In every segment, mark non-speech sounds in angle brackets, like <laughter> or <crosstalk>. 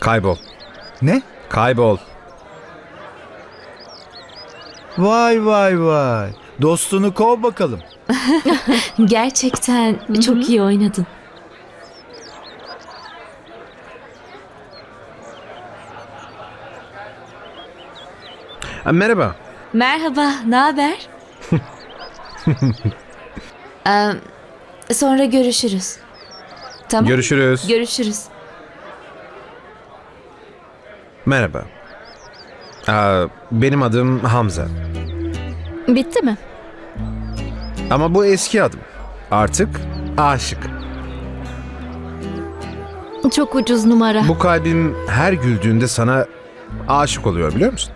Kaybol. Ne? Kaybol. Vay vay vay. Dostunu kov bakalım. <laughs> Gerçekten çok iyi oynadın. Ha, merhaba. Merhaba, ne haber? <laughs> Ee, sonra görüşürüz. Tamam. Görüşürüz. Görüşürüz. Merhaba. Aa, benim adım Hamza. Bitti mi? Ama bu eski adım. Artık aşık. Çok ucuz numara. Bu kalbim her güldüğünde sana aşık oluyor biliyor musun?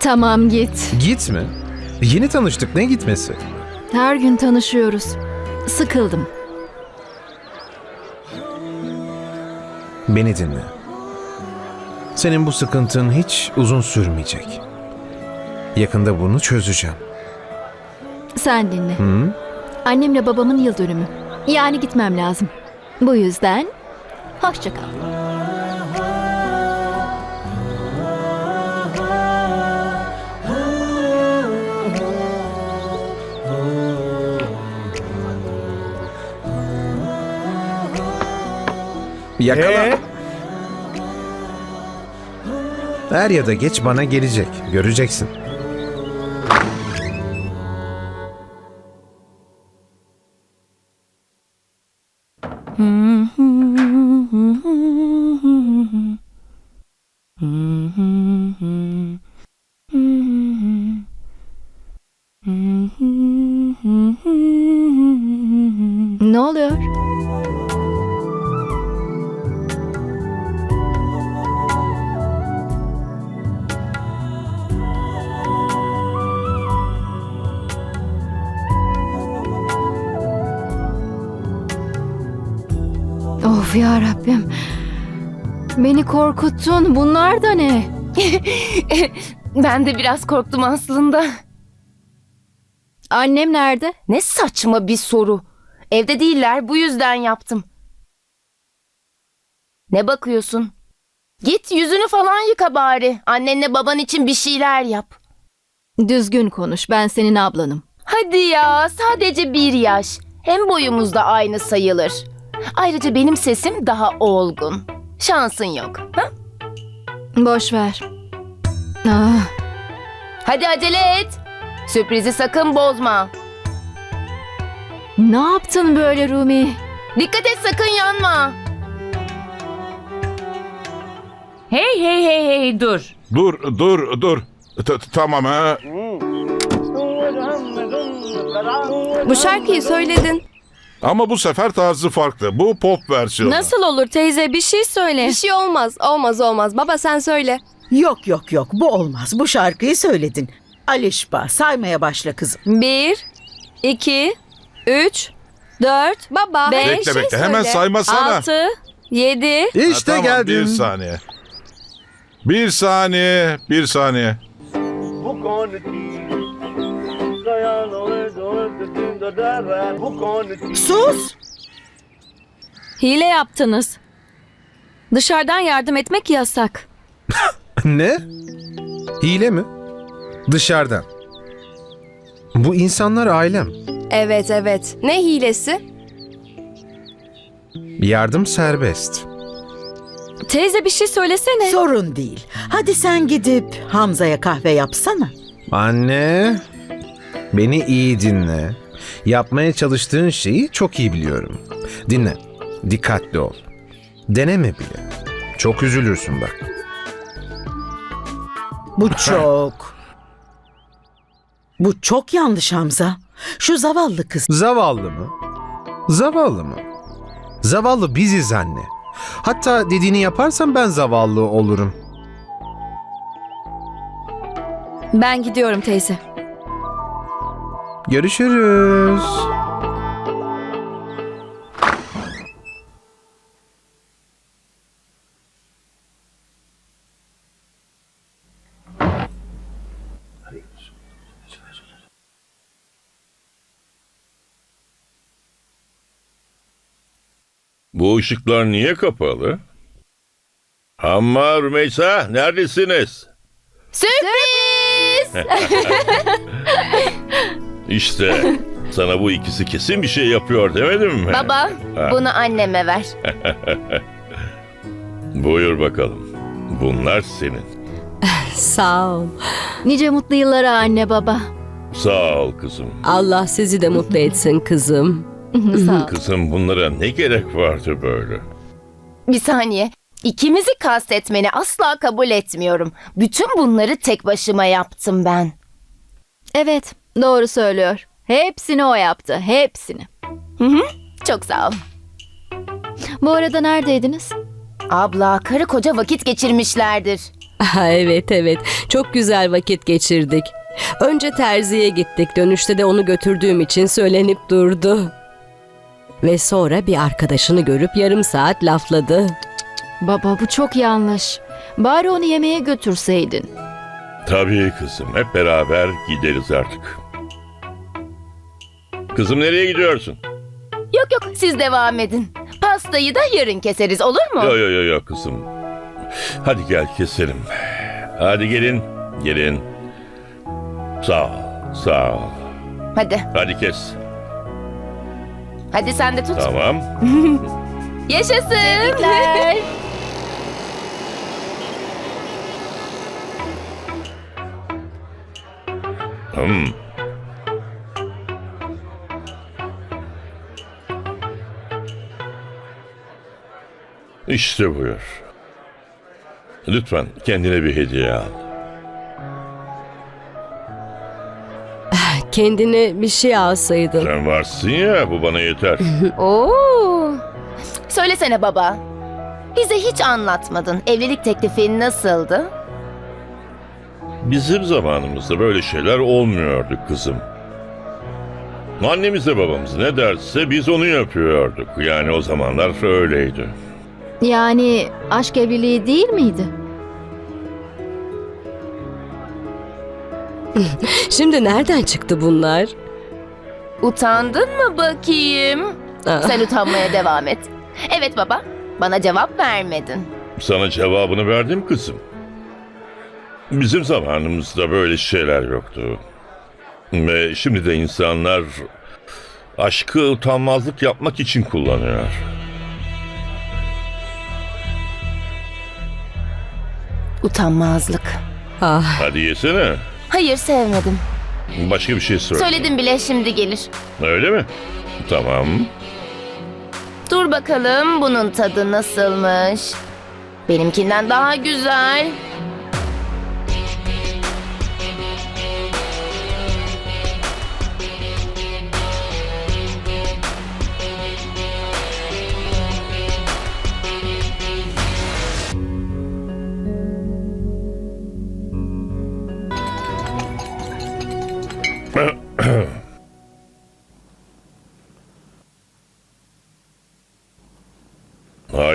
Tamam git. Gitme. Yeni tanıştık ne gitmesi? Her gün tanışıyoruz. Sıkıldım. Beni dinle. Senin bu sıkıntın hiç uzun sürmeyecek. Yakında bunu çözeceğim. Sen dinle. Hı? Annemle babamın yıl dönümü. Yani gitmem lazım. Bu yüzden hoşça kal. Yakala. Ee? Er ya da geç bana gelecek. Göreceksin. Bunlar da ne? <laughs> Ben de biraz korktum aslında. Annem nerede? Ne saçma bir soru. Evde değiller bu yüzden yaptım. Ne bakıyorsun? Git yüzünü falan yıka bari. Annenle baban için bir şeyler yap. Düzgün konuş. Ben senin ablanım. Hadi ya sadece bir yaş. Hem boyumuz da aynı sayılır. Ayrıca benim sesim daha olgun. Şansın yok. Ha? Boş ver. Ah, Hadi acele et. Sürprizi sakın bozma. ne yaptın böyle Rumi? Dikkat et sakın yanma. Hey hey hey hey dur. Dur, dur, dur. T- t- tamam ha. Bu şarkıyı söyledin. Ama bu sefer tarzı farklı. Bu pop versiyonu. Nasıl olur teyze bir şey söyle. Bir şey olmaz. Olmaz olmaz. Baba sen söyle. Yok yok yok bu olmaz. Bu şarkıyı söyledin. Alişba saymaya başla kızım. Bir, iki, üç, dört, Baba beş, Bekle bekle. Hemen saymasana. altı, yedi. Ha, İşte tamam, geldim. Bir saniye. Bir saniye, bir saniye. Bu konu Dayan olur doğru Sus! Hile yaptınız. Dışarıdan yardım etmek yasak. <laughs> Ne? Hile mi? Dışarıdan. Bu insanlar ailem. Evet evet. Ne hilesi? Yardım serbest. Teyze bir şey söylesene. Sorun değil. Hadi sen gidip Hamza'ya kahve yapsana. Anne, beni iyi dinle. Yapmaya çalıştığın şeyi çok iyi biliyorum. Dinle, dikkatli ol. Deneme bile. Çok üzülürsün bak. Bu çok... Bu çok yanlış Hamza. Şu zavallı kız. Zavallı mı? Zavallı mı? Zavallı biziz anne. Hatta dediğini yaparsam ben zavallı olurum. Ben gidiyorum teyze. Görüşürüz. Bu ışıklar niye kapalı? Ama Rümeysa neredesiniz? Sürpriz! <laughs> İşte sana bu ikisi kesin bir şey yapıyor demedim mi? Baba, bunu anneme ver. <laughs> Buyur bakalım. Bunlar senin. <laughs> Sağ ol. Nice mutlu yıllara anne baba. Sağ ol kızım. Allah sizi de mutlu etsin kızım. Sağ ol. Kızım bunlara ne gerek vardı böyle? Bir saniye. İkimizi kastetmeni asla kabul etmiyorum. Bütün bunları tek başıma yaptım ben. Evet, doğru söylüyor. Hepsini o yaptı, hepsini. Çok sağ ol. Bu arada neredeydiniz? Abla, karı koca vakit geçirmişlerdir. Aha, <laughs> evet evet çok güzel vakit geçirdik. Önce terziye gittik dönüşte de onu götürdüğüm için söylenip durdu. Ve sonra bir arkadaşını görüp yarım saat lafladı. Baba bu çok yanlış. Bari onu yemeğe götürseydin. Tabii kızım. Hep beraber gideriz artık. Kızım nereye gidiyorsun? Yok yok, siz devam edin. Pastayı da yarın keseriz, olur mu? Yo yo yo yo kızım. Hadi gel keselim. Hadi gelin. Gelin. Sağ ol. Sağ ol. Hadi, Hadi kes. hadi sen de tut. Tamam. <laughs> Yaşasın. Tebrikler. Hmm. İşte buyur. Lütfen kendine bir hediye al. Kendine bir şey alsaydın. Sen varsın ya bu bana yeter. <laughs> Oo. Söylesene baba. Bize hiç anlatmadın. Evlilik teklifi nasıldı? Bizim zamanımızda böyle şeyler olmuyordu kızım. Annemiz de babamız ne derse biz onu yapıyorduk. Yani o zamanlar öyleydi. Yani aşk evliliği değil miydi? <laughs> Şimdi nereden çıktı bunlar? Utandın mı bakayım? Aa, Sen utanmaya devam et. Evet baba. Bana cevap vermedin. Sana cevabını verdim kızım. Bizim zamanımızda böyle şeyler yoktu. Ve şimdi de insanlar aşkı utanmazlık yapmak için kullanıyor. Utanmazlık. ah, Hadi yesene. Hayır sevmedim. Başka bir şey söyle. Söyledim bile şimdi gelir. Öyle mi? Tamam. Dur bakalım bunun tadı nasılmış. Benimkinden daha güzel.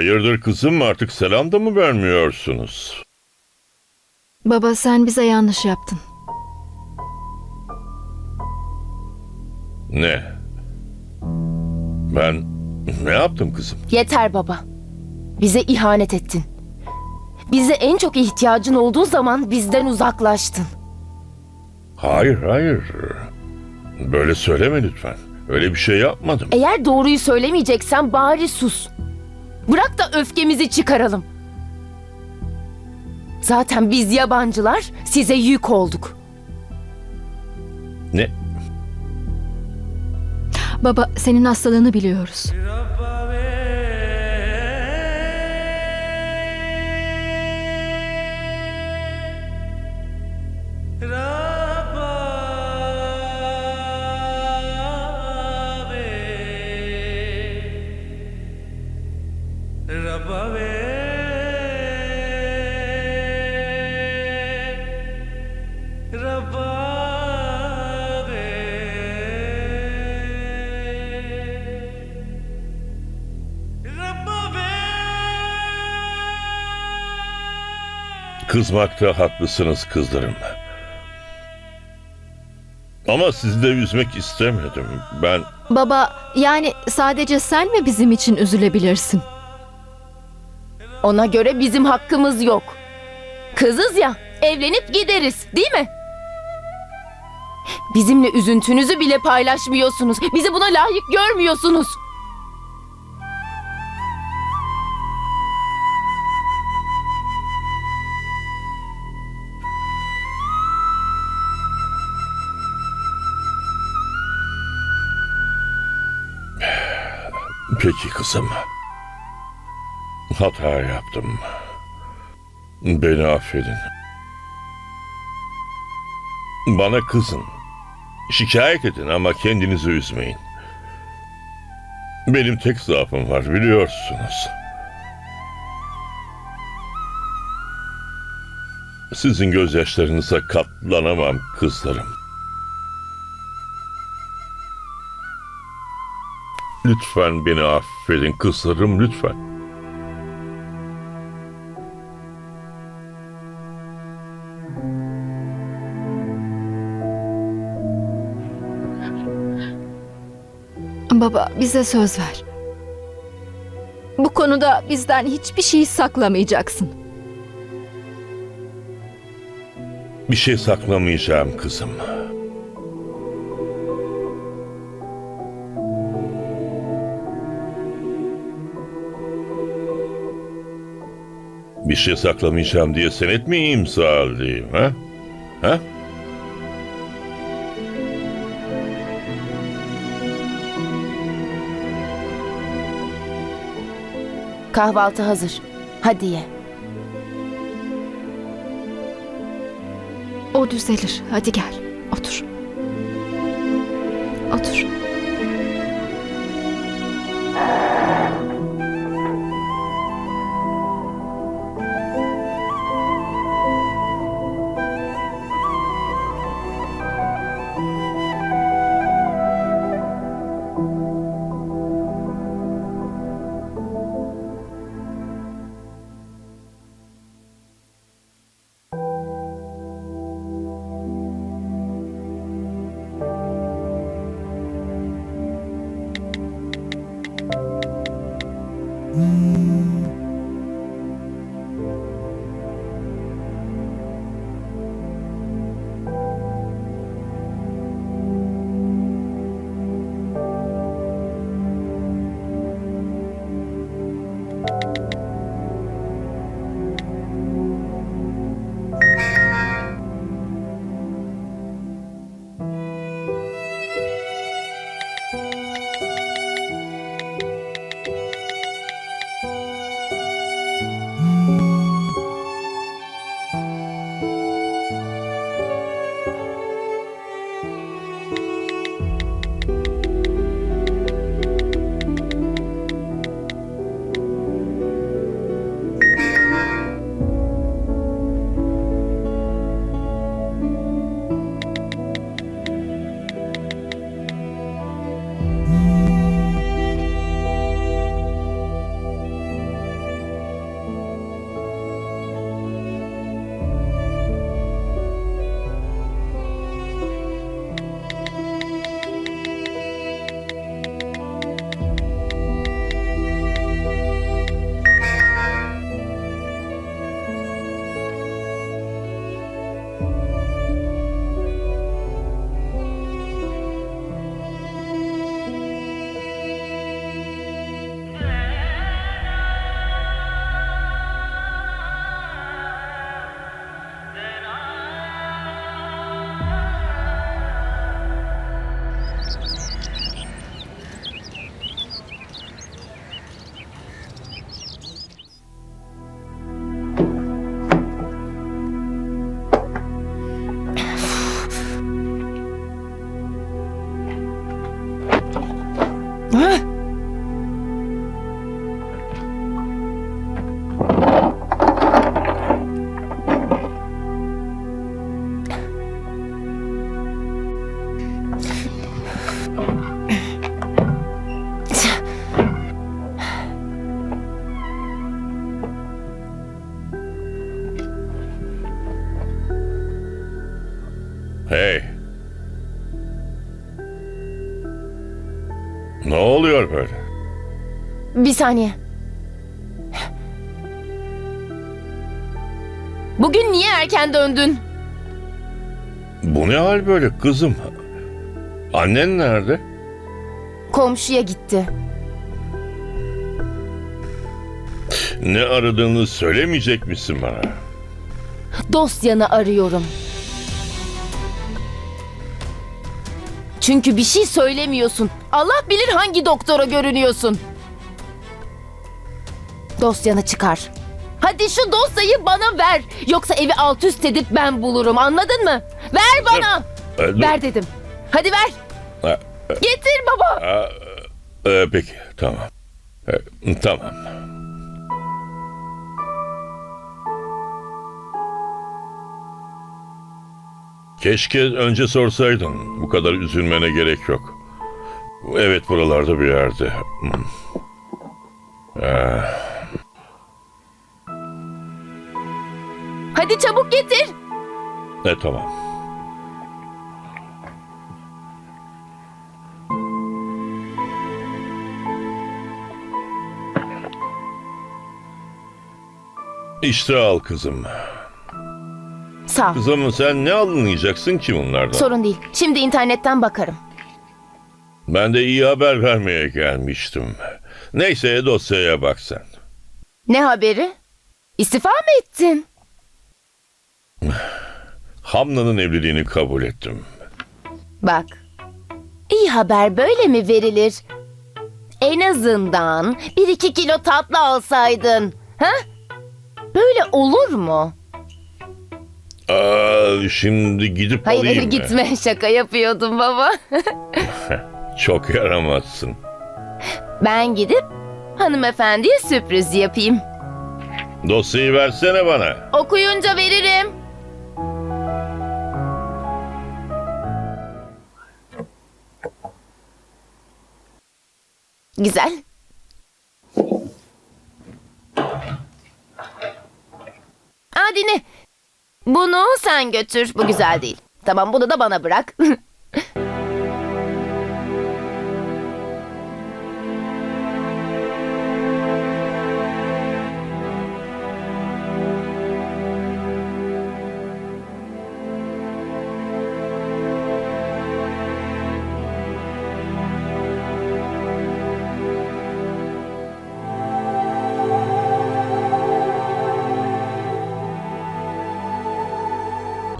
Hayırdır kızım artık selam da mı vermiyorsunuz? Baba sen bize yanlış yaptın. Ne? Ben ne yaptım kızım? Yeter baba. Bize ihanet ettin. Bize en çok ihtiyacın olduğu zaman bizden uzaklaştın. Hayır hayır. Böyle söyleme lütfen. Öyle bir şey yapmadım. Eğer doğruyu söylemeyeceksen bari sus. Bırak da öfkemizi çıkaralım. Zaten biz yabancılar size yük olduk. Ne? Baba senin hastalığını biliyoruz. Kızmakta haklısınız kızlarım. Ama sizi de üzmek istemedim. Ben Baba yani sadece sen mi bizim için üzülebilirsin? Ona göre bizim hakkımız yok. Kızız ya, evlenip gideriz, değil mi? Bizimle üzüntünüzü bile paylaşmıyorsunuz. Bizi buna layık görmüyorsunuz. Peki kızım. Hata yaptım. Beni affedin. Bana kızın. Şikayet edin ama kendinizi üzmeyin. Benim tek zaafım var biliyorsunuz. Sizin gözyaşlarınıza katlanamam kızlarım. Lütfen beni affedin kızlarım lütfen. Baba bize söz ver. Bu konuda bizden hiçbir şey saklamayacaksın. Bir şey saklamayacağım kızım. Bir şey saklamayacağım diye senet mi imzalayayım ha? Ha? Kahvaltı hazır. Hadi ye. O düzelir. Hadi gel. Otur. Otur. Hey. Ne oluyor böyle? Bir saniye. Bugün niye erken döndün? Bu ne hal böyle kızım? Annen nerede? Komşuya gitti. Ne aradığını söylemeyecek misin bana? Dosyanı arıyorum. Çünkü bir şey söylemiyorsun. Allah bilir hangi doktora görünüyorsun. Dosyanı çıkar. Hadi şu dosyayı bana ver. Yoksa evi alt üst edip ben bulurum anladın mı? Ver bana. Ee, dur. Ver dedim. Hadi ver. Ha, Getir baba. Aa, e, peki tamam. E, tamam. Keşke önce sorsaydın. Bu kadar üzülmene gerek yok. Evet buralarda bir yerde. Hmm. Ah, Hadi çabuk getir. E tamam. İşte al kızım. Sağ ol. Kızım sen ne anlayacaksın ki bunlardan? Sorun değil. Şimdi internetten bakarım. Ben de iyi haber vermeye gelmiştim. Neyse dosyaya bak sen. Ne haberi? İstifa mı ettin? Hamna'nın evliliğini kabul ettim. Bak. İyi haber böyle mi verilir? En azından bir iki kilo tatlı alsaydın. Ha? Böyle olur mu? Aa, şimdi gidip Hayır alayım hayır mı? gitme <laughs> şaka yapıyordum baba. <laughs> Çok yaramazsın. ben gidip hanımefendiye sürpriz yapayım. Dosyayı versene bana. Okuyunca veririm. Güzel. Aa dinle. Bunu sen götür. Bu güzel değil. Tamam bunu da bana bırak. <laughs>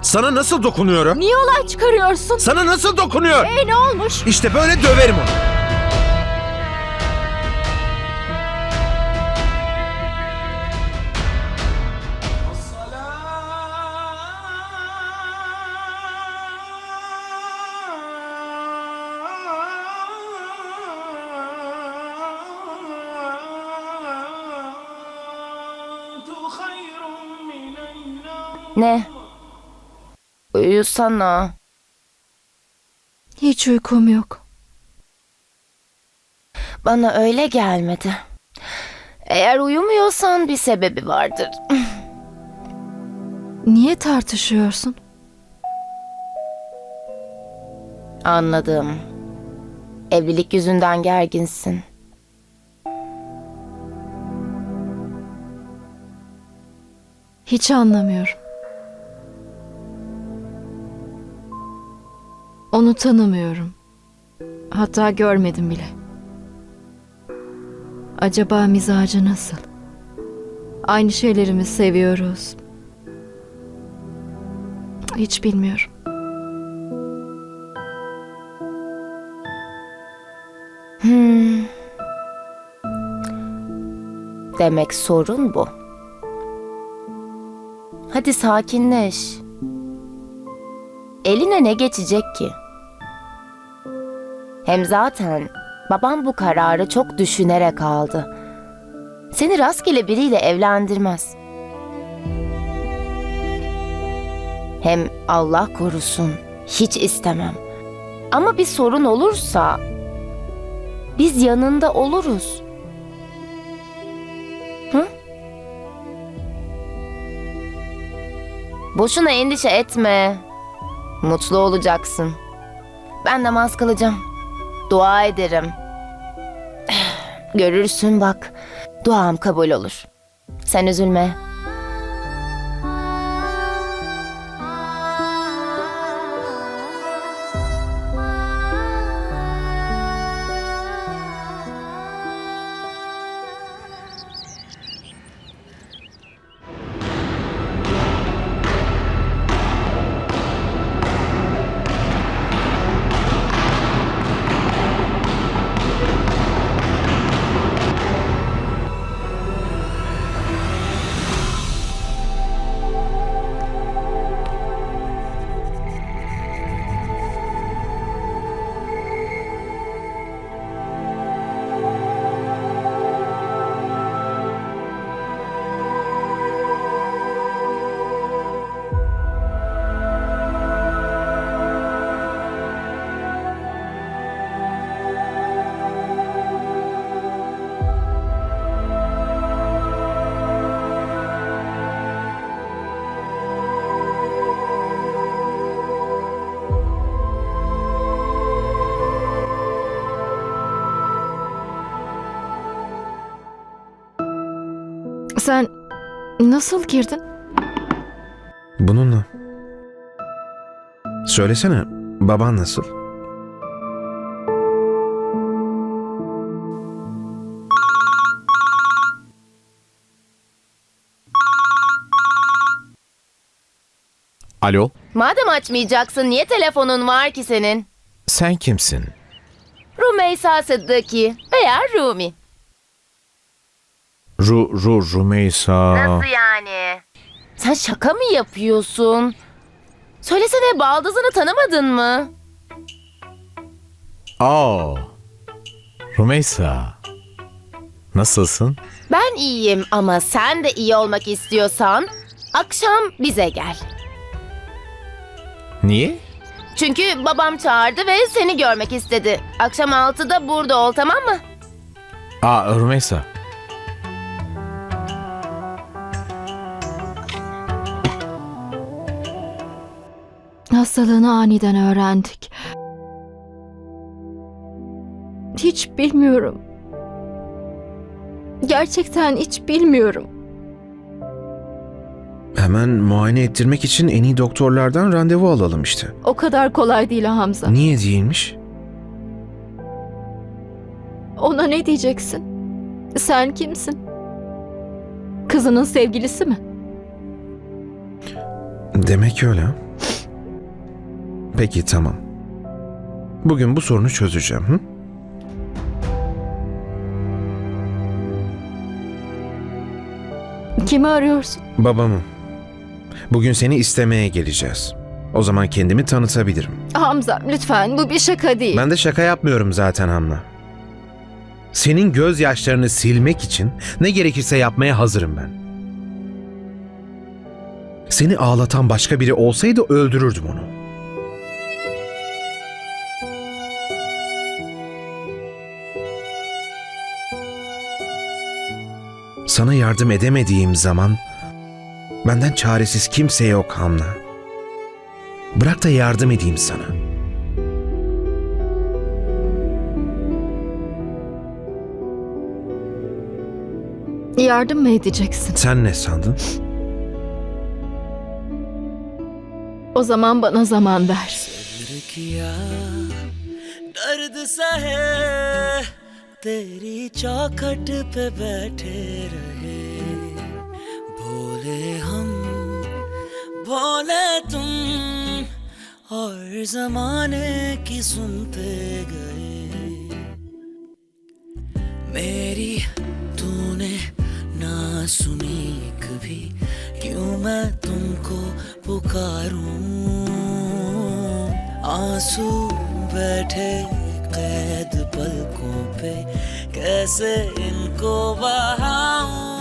Sana nasıl dokunuyorum? Niye olay çıkarıyorsun? Sana nasıl dokunuyor? E ne olmuş? İşte böyle döverim onu. ne? Uyusana. Hiç uykum yok. Bana öyle gelmedi. Eğer uyumuyorsan bir sebebi vardır. <laughs> Niye tartışıyorsun? Anladım. Evlilik yüzünden gerginsin. Hiç anlamıyorum. Onu tanımıyorum. Hatta görmedim bile. Acaba mizacı nasıl? Aynı şeyleri mi seviyoruz? Hiç bilmiyorum. Hmm. Demek sorun bu. Hadi sakinleş. Eline ne geçecek ki? Hem zaten babam bu kararı çok düşünerek aldı. Seni rastgele biriyle evlendirmez. Hem Allah korusun hiç istemem. Ama bir sorun olursa biz yanında oluruz. Hı? Boşuna endişe etme. Mutlu olacaksın. Ben namaz kılacağım. Dua ederim. <sighs> Görürsün bak. Duam kabul olur. Sen üzülme. Sen nasıl girdin? Bununla. Söylesene baban nasıl? Alo, Madem açmayacaksın niye telefonun var ki senin? sen kimsin? Rumeysa Sıddıki veya Rumi. Ru, Ru, Rumeysa. yani? Sen şaka mı yapıyorsun? Söylesene baldızını tanımadın mı? Aa, Rumeysa. Nasılsın? Ben iyiyim ama sen de iyi olmak istiyorsan akşam bize gel. Niye? Çünkü babam çağırdı ve seni görmek istedi. Akşam 6'da burada ol tamam mı? Aa, Rumeysa. Hastalığını aniden öğrendik. Hiç bilmiyorum. Gerçekten hiç bilmiyorum. Hemen muayene ettirmek için en iyi doktorlardan randevu alalım işte. O kadar kolay değil Hamza. Niye değilmiş? Ona ne diyeceksin? Sen kimsin? Kızının sevgilisi mi? Demek öyle. ha? Peki tamam. Bugün bu sorunu çözeceğim. Hı? Kimi arıyorsun? Babamı. Bugün seni istemeye geleceğiz. O zaman kendimi tanıtabilirim. Hamza lütfen bu bir şaka değil. Ben de şaka yapmıyorum zaten Hamla. Senin gözyaşlarını silmek için ne gerekirse yapmaya hazırım ben. Seni ağlatan başka biri olsaydı öldürürdüm onu. Sana yardım edemediğim zaman benden çaresiz kimse yok Hamla. Bırak da yardım edeyim sana. Yardım mı edeceksin? Sen ne sandın? O zaman bana zaman ver. दर्द सा है तेरी चौखट पे बैठे रहे और जमाने की सुनते गए। मेरी तूने ना सुनी कभी, क्यों मैं तुमको पुकारूं? आँसू बैठे कैद पलकों पे, कैसे इनको बहाऊं?